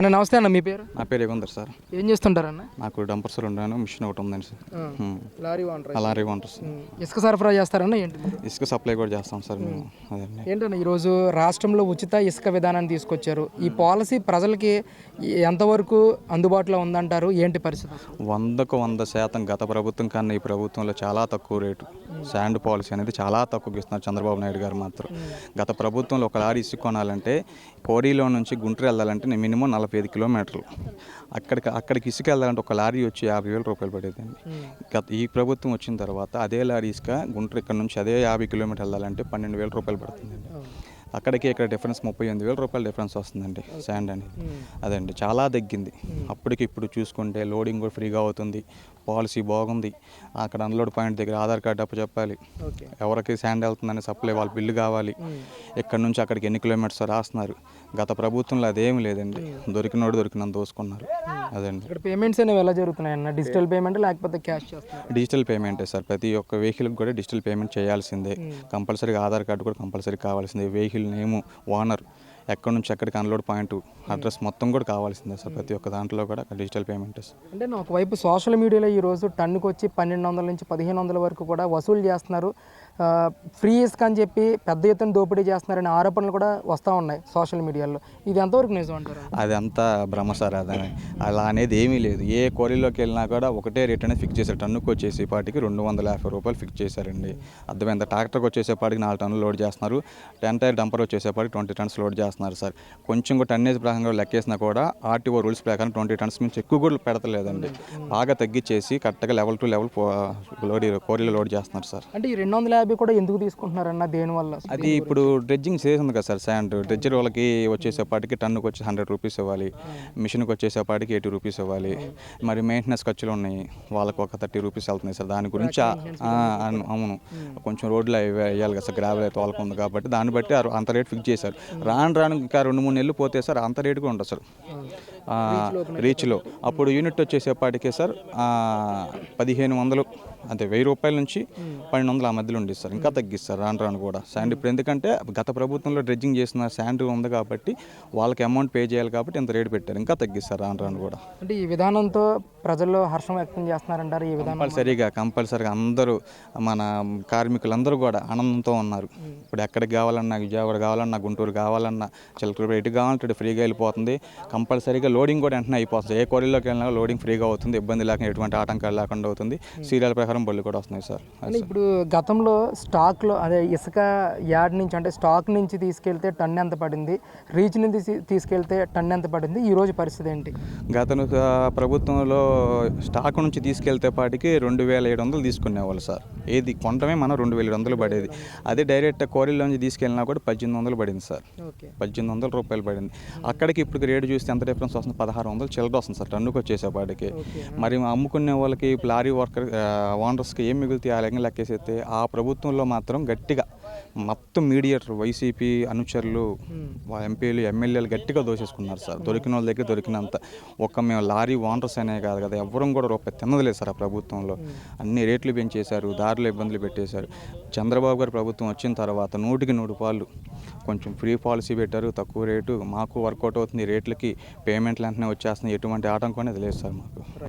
అన్న నమస్తే అన్న మీ పేరు? నా పేరు ఏగుందర్ సార్. ఏం చేస్తుంటారన్న నాకు డంపర్స్ ఉన్నాను మిషన్ ఒకటి ఉందండి సార్. లారీ ఓనర్ అలారీ వంటర్స్ ఇసుక సరఫరా చేస్తారన్న ఏంటి? ఇసుక సప్లై కూడా చేస్తాం సార్ మేము. ఏంటన్న ఈరోజు రాష్ట్రంలో ఉచిత ఇసుక విధానాన్ని తీసుకొచ్చారు. ఈ పాలసీ ప్రజలకి ఎంతవరకు అందుబాటులో ఉందంటారు? ఏంటి పరిస్థితి? వందకు వంద శాతం గత ప్రభుత్వం కన్నా ఈ ప్రభుత్వంలో చాలా తక్కువ రేటు. శాండ్ పాలసీ అనేది చాలా తక్కువకి ఇస్తున్నారు చంద్రబాబు నాయుడు గారు మాత్రం. గత ప్రభుత్వంలో ఒక లారీ ఇసుక కొనాలంటే కోరీలో నుంచి గుంటూరు వెళ్ళాలంటే మినిమం నలభై ఐదు కిలోమీటర్లు. అక్కడికి అక్కడికి ఇసుక వెళ్ళాలంటే ఒక లారీ వచ్చి యాభై వేల రూపాయలు పడేదండి. గత ఈ ప్రభుత్వం వచ్చిన తర్వాత అదే లారీ ఇసుక గుంటూరు ఇక్కడ నుంచి అదే యాభై కిలోమీటర్లు వెళ్ళాలంటే పన్నెండు వేల రూపాయలు పడుతుందండి. అక్కడికి ఇక్కడ డిఫరెన్స్ ముప్పై ఎనిమిది వేల రూపాయల డిఫరెన్స్ వస్తుందండి శాండ్ అనేది అదండి చాలా తగ్గింది. అప్పటికి ఇప్పుడు చూసుకుంటే లోడింగ్ కూడా ఫ్రీగా అవుతుంది పాలసీ బాగుంది. అక్కడ అన్లోడ్ పాయింట్ దగ్గర ఆధార్ కార్డు అప్పు చెప్పాలి. ఎవరికి శాండ్ వెళ్తుందని సప్లై వాళ్ళ బిల్లు కావాలి. ఇక్కడ నుంచి అక్కడికి ఎన్ని కిలోమీటర్స్ రాస్తున్నారు? గత ప్రభుత్వంలో అదేమి లేదండి. దొరికినోడు దొరికినంత దోసుకున్నారు. అదండి. ఇక్కడ పేమెంట్స్ అనేవి ఎలా జరుగుతున్నాయి అన్న డిజిటల్ పేమెంట్ లేకపోతే క్యాష్ డిజిటల్ పేమెంటే సార్. ప్రతి ఒక్క వెహికల్కి కూడా డిజిటల్ పేమెంట్ చేయాల్సిందే. కంపల్సరీగా ఆధార్ కార్డు కూడా కంపల్సరీ కావాల్సిందే. వెహికల్ నేము ఓనర్ ఎక్కడి నుంచి ఎక్కడికి అన్లోడ్ పాయింట్ అడ్రస్ మొత్తం కూడా కావాల్సిందే సార్ ప్రతి ఒక్క దాంట్లో కూడా డిజిటల్ పేమెంట్ అంటే ఒకవైపు సోషల్ మీడియాలో ఈరోజు టన్నుకు వచ్చి పన్నెండు వందల నుంచి పదిహేను వందల వరకు కూడా వసూలు చేస్తున్నారు. ఫ్రీ ఇసుక అని చెప్పి పెద్ద ఎత్తున దోపిడీ చేస్తున్నారనే ఆరోపణలు కూడా వస్తూ ఉన్నాయి సోషల్ మీడియాలో. ఇది ఎంతవరకు నిజం అంటారు? అదంతా భ్రమ సార్ అదే అలా అనేది ఏమీ లేదు. ఏ క్వారీలోకి వెళ్ళినా కూడా ఒకటే రేట్ అనేది ఫిక్స్ చేశారు. టన్నుకు వచ్చేసేపాటికి రెండు వందల యాభై రూపాయలు ఫిక్స్ చేశారండి. అర్థమైంది? ట్రాక్టర్కి వచ్చేసేపాటికి నాలుగు టన్నులు లోడ్ చేస్తున్నారు. టెన్ టైర్ డంపర్ వచ్చేసేపాటికి ట్వంటీ టన్స్ లోడ్ చేస్తున్నారు సార్. కొంచెం కూడా టన్నేజ్ ప్రకారంగా లెక్కేసినా కూడా ఆర్టీఓ రూల్స్ ప్రకారం ట్వంటీ టన్స్ నుంచి ఎక్కువ కూడా పెడతలేదండి. బాగా తగ్గించేసి కరెక్ట్గా లెవెల్ టు లెవెల్ లోడ్ కోరీలో లోడ్ చేస్తున్నారు సార్. అంటే ఈ రెండు వందల యాభై కూడా ఎందుకు తీసుకుంటున్నారన్న దేనివల్ల అది ఇప్పుడు డ్రెడ్జింగ్ చేసింది కదా సార్ శాండ్ డ్రెడ్జర్ వాళ్ళకి వచ్చేసేపాటికి టన్నుకి వచ్చి హండ్రెడ్ రూపీస్ ఇవ్వాలి. మిషన్కి వచ్చేసేపాటికి ఎయిటీ రూపీస్ ఇవ్వాలి. మరి మెయింటెనెన్స్ ఖర్చులు ఉన్నాయి. వాళ్ళకి ఒక థర్టీ రూపీస్ వెళ్తున్నాయి సార్. దాని గురించి అవును. అవును. కొంచెం రోడ్లు అవి వేయాలి కదా సార్ గ్రావెల్ అయితే వాళ్ళకు ఉంది కాబట్టి దాన్ని బట్టి అంత రేట్ ఫిక్స్ చేశారు. రాను రాను ఇంకా రెండు మూడు నెలలు పోతే సార్ అంత రేటు కూడా ఉంటుంది సార్. రీచ్లో అప్పుడు యూనిట్ వచ్చేసేపాటికే సార్ పదిహేను వందలు. అంటే వెయ్యి రూపాయల నుంచి పన్నెండు వందల ఆ మధ్యలో ఉండేది సార్. ఇంకా తగ్గిస్తారు రాను రాను కూడా. శాండ్ ఇప్పుడు ఎందుకంటే గత ప్రభుత్వంలో డ్రెడ్జింగ్ చేసిన శాండ్ ఉంది కాబట్టి వాళ్ళకి అమౌంట్ పే చేయాలి కాబట్టి ఇంత రేటు పెట్టారు. ఇంకా తగ్గిస్తారు రాను రాను కూడా. అంటే ఈ విధానంతో ప్రజల్లో హర్షం వ్యక్తం చేస్తున్నారంటారు ఈ విధానం? కంపల్సరీగా కంపల్సరీగా అందరూ మన కార్మికులందరూ కూడా ఆనందంతో ఉన్నారు. ఇప్పుడు ఎక్కడికి కావాలన్నా విజయవాడ కావాలన్నా గుంటూరు కావాలన్నా చిలకూరు ఎటు కావాలంటే ఫ్రీగా వెళ్ళిపోతుంది. కంపల్సరీగా లోడింగ్ కూడా వెంటనే అయిపోతుంది. ఏ కోరిలోకి వెళ్ళినా లోడింగ్ ఫ్రీగా అవుతుంది. ఇబ్బంది లేకుండా ఎటువంటి ఆటంకాలు లేకుండా అవుతుంది. సీరియల్ ప్రకారం బళ్ళు కూడా వస్తున్నాయి సార్. అంటే ఇప్పుడు గతంలో స్టాక్లో అదే ఇసుక యార్డ్ నుంచి అంటే స్టాక్ నుంచి తీసుకెళ్తే టన్ ఎంత పడింది? రీచ్ నుంచి తీసి- తీసుకెళ్తే టన్ ఎంత పడింది? ఈ రోజు పరిస్థితి ఏంటి? గత ప్రభుత్వంలో స్టాక్ నుంచి తీసుకెళ్తే పాటికి రెండు వేల ఏడు వందలు తీసుకునేవాళ్ళు సార్. ఏది కొనటమే మనం రెండు వేల ఏడు వందలు పడేది. అదే డైరెక్ట్ కోరిలోంచి తీసుకెళ్ళినా కూడా పద్దెనిమిది వందలు పడింది సార్. పద్దెనిమిది వందల రూపాయలు పడింది. అక్కడికి ఇప్పుడు రేటు చూస్తే ఎంత డిఫరెన్స్ వస్తుంది? పదహారు వందలు చిల్లర వస్తుంది సార్ టన్నుకు వచ్చేసేపాటికి మరి అమ్ముకునే వాళ్ళకి లారీ వర్కర్ ఓనర్స్కి ఏం మిగులుతాయి ఆ లెక్క లెక్కేసేస్తే ఆ ప్రభుత్వంలో మాత్రం గట్టిగా మొత్తం మీడియేటర్ వైసీపీ అనుచరులు ఎంపీలు ఎమ్మెల్యేలు గట్టిగా దోసేసుకున్నారు సార్. దొరికిన వాళ్ళ దగ్గర దొరికినంత. ఒక్క మేము లారీ ఓనర్స్ అనే కాదు కదా ఎవరం కూడా రూపాయి తిన్నదలేదు సార్ ఆ ప్రభుత్వంలో. అన్ని రేట్లు పెంచేశారు దారిలో ఇబ్బందులు పెట్టేశారు. చంద్రబాబు గారి ప్రభుత్వం వచ్చిన తర్వాత నూటికి నూరు పాలు కొంచెం ఫ్రీ పాలసీ పెట్టారు తక్కువ రేటు. మాకు వర్కౌట్ అవుతుంది రేట్లకి పేమెంట్లు వెంటనే వచ్చేస్తున్నాయి. ఎటువంటి ఆటంకం అనేది లేదు సార్ మాకు.